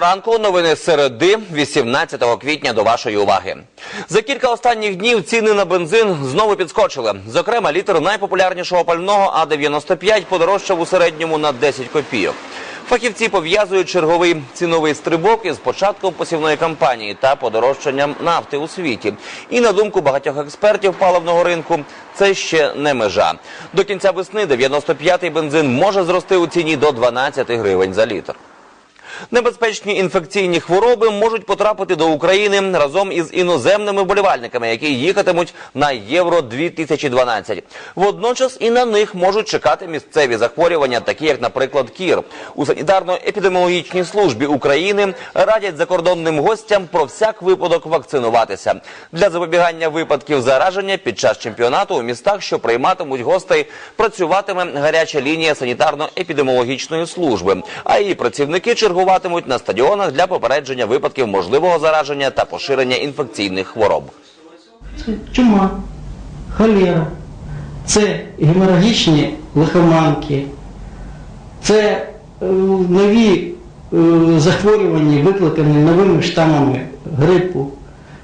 ранку. Новини середи 18 квітня до вашої уваги. За кілька останніх днів ціни на бензин знову підскочили. Зокрема, літр найпопулярнішого пального А95 подорожчав у середньому на 10 копійок. Фахівці пов'язують черговий ціновий стрибок із початком посівної кампанії та подорожчанням нафти у світі. І на думку багатьох експертів паливного ринку, це ще не межа. До кінця весни 95-й бензин може зрости у ціні до 12 гривень за літр. Небезпечні інфекційні хвороби можуть потрапити до України разом із іноземними вболівальниками, які їхатимуть на Євро 2012. Водночас і на них можуть чекати місцеві захворювання, такі як, наприклад, кір. У санітарно-епідеміологічній службі України радять закордонним гостям про всяк випадок вакцинуватися для запобігання випадків зараження під час чемпіонату у містах, що прийматимуть гостей, працюватиме гаряча лінія санітарно-епідеміологічної служби, а її працівники чергуватимуть на стадіонах для попередження випадків можливого зараження та поширення інфекційних хвороб. Це чума, холера, це геморагічні лихоманки, це е, нові е, захворювання, викликані новими штамами грипу,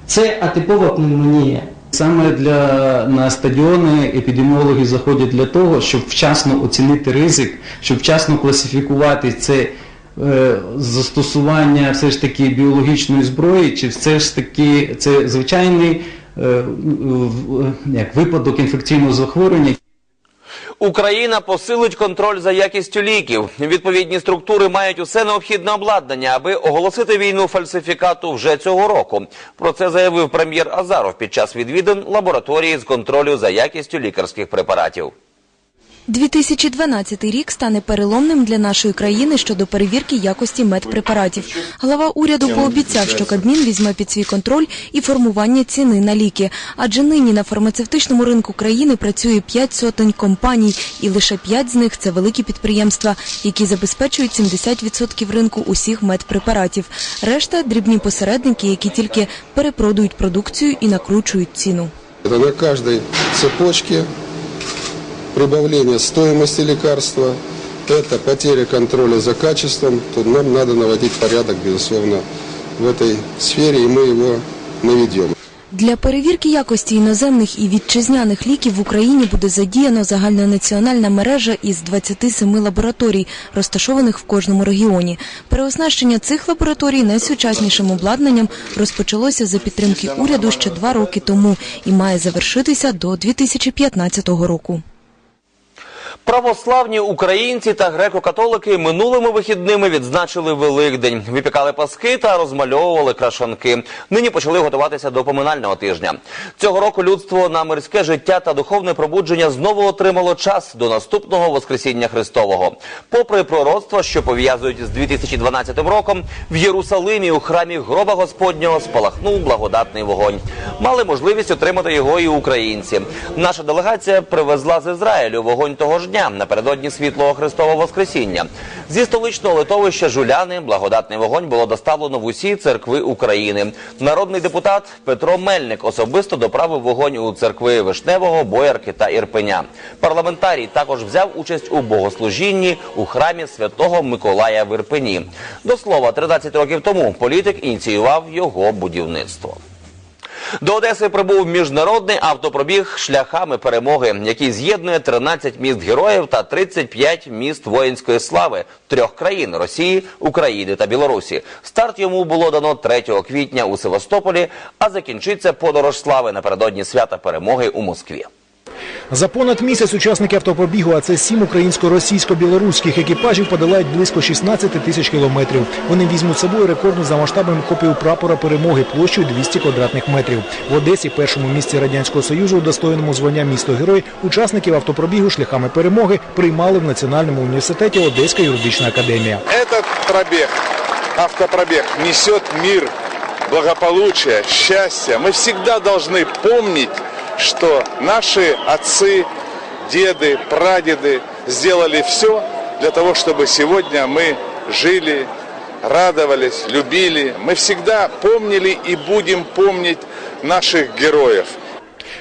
це атипова пневмонія. Саме для на стадіони епідеміологи заходять для того, щоб вчасно оцінити ризик, щоб вчасно класифікувати це застосування все ж таки біологічної зброї, чи все ж таки це звичайний е, як, випадок інфекційного захворювання. Україна посилить контроль за якістю ліків. Відповідні структури мають усе необхідне обладнання, аби оголосити війну фальсифікату вже цього року. Про це заявив прем'єр Азаров під час відвідин лабораторії з контролю за якістю лікарських препаратів. 2012 рік стане переломним для нашої країни щодо перевірки якості медпрепаратів. Глава уряду пообіцяв, що Кабмін візьме під свій контроль і формування ціни на ліки. Адже нині на фармацевтичному ринку країни працює 5 сотень компаній, і лише 5 з них це великі підприємства, які забезпечують 70% ринку усіх медпрепаратів. Решта дрібні посередники, які тільки перепродують продукцію і накручують ціну. На каждой цепочке прибавление стоимости лекарства, это потеря контроля за качеством, то нам надо наводить порядок, безусловно, в этой сфере, и мы его наведем. Для перевірки якості іноземних і вітчизняних ліків в Україні буде задіяно загальнонаціональна мережа із 27 лабораторій, розташованих в кожному регіоні. Переоснащення цих лабораторій найсучаснішим обладнанням розпочалося за підтримки уряду ще два роки тому і має завершитися до 2015 року. Православні українці та греко-католики минулими вихідними відзначили Великдень, випікали паски та розмальовували крашанки. Нині почали готуватися до поминального тижня. Цього року людство на мирське життя та духовне пробудження знову отримало час до наступного Воскресіння Христового. Попри пророцтва, що пов'язують з 2012 роком, в Єрусалимі у храмі гроба Господнього спалахнув благодатний вогонь. Мали можливість отримати його і українці. Наша делегація привезла з Ізраїлю вогонь того ж дня напередодні світлого Христового Воскресіння. Зі столичного литовища Жуляни благодатний вогонь було доставлено в усі церкви України. Народний депутат Петро Мельник особисто доправив вогонь у церкви Вишневого, Боярки та Ірпеня. Парламентарій також взяв участь у богослужінні у храмі святого Миколая в Ірпені. До слова, 13 років тому політик ініціював його будівництво. До Одеси прибув міжнародний автопробіг шляхами перемоги, який з'єднує 13 міст героїв та 35 міст воїнської слави трьох країн Росії, України та Білорусі. Старт йому було дано 3 квітня у Севастополі, а закінчиться подорож слави напередодні свята перемоги у Москві. За понад місяць учасники автопробігу, а це сім українсько-російсько-білоруських екіпажів, подолають близько 16 тисяч кілометрів. Вони візьмуть з собою рекордну за масштабом копію прапора перемоги площею 200 квадратних метрів. В Одесі, першому місці радянського союзу, удостоєному звання місто герой, учасників автопробігу шляхами перемоги приймали в Національному університеті Одеська юридична академія. Этот пробег, автопробег, несет мир, благополучие, счастье. Мы всегда должны помнить, что наши отцы, деды, прадеды сделали все для того, чтобы сегодня мы жили, радовались, любили. Мы всегда помнили и будем помнить наших героев.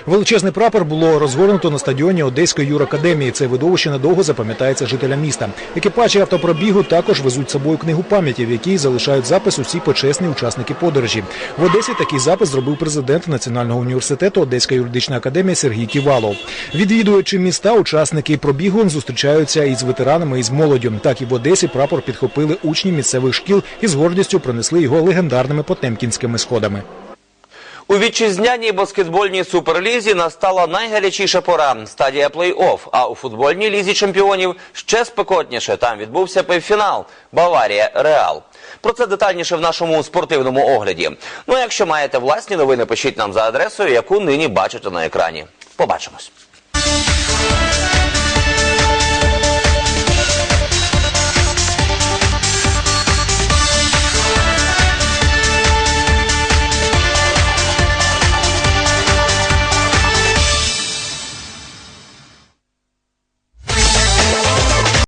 Величезний прапор було розгорнуто на стадіоні Одеської юракадемії. Це видовище надовго запам'ятається жителям міста. Екіпажі автопробігу також везуть з собою книгу пам'яті, в якій залишають запис усі почесні учасники подорожі. В Одесі такий запис зробив президент Національного університету Одеська юридична академія Сергій Ківалов. Відвідуючи міста, учасники пробігу зустрічаються із ветеранами і з молоддю. Так і в Одесі прапор підхопили учні місцевих шкіл і з гордістю пронесли його легендарними потемкінськими сходами. У вітчизняній баскетбольній суперлізі настала найгарячіша пора стадія плей-офф. А у футбольній лізі чемпіонів ще спекотніше. Там відбувся півфінал Баварія Реал. Про це детальніше в нашому спортивному огляді. Ну, а якщо маєте власні новини, пишіть нам за адресою, яку нині бачите на екрані. Побачимось.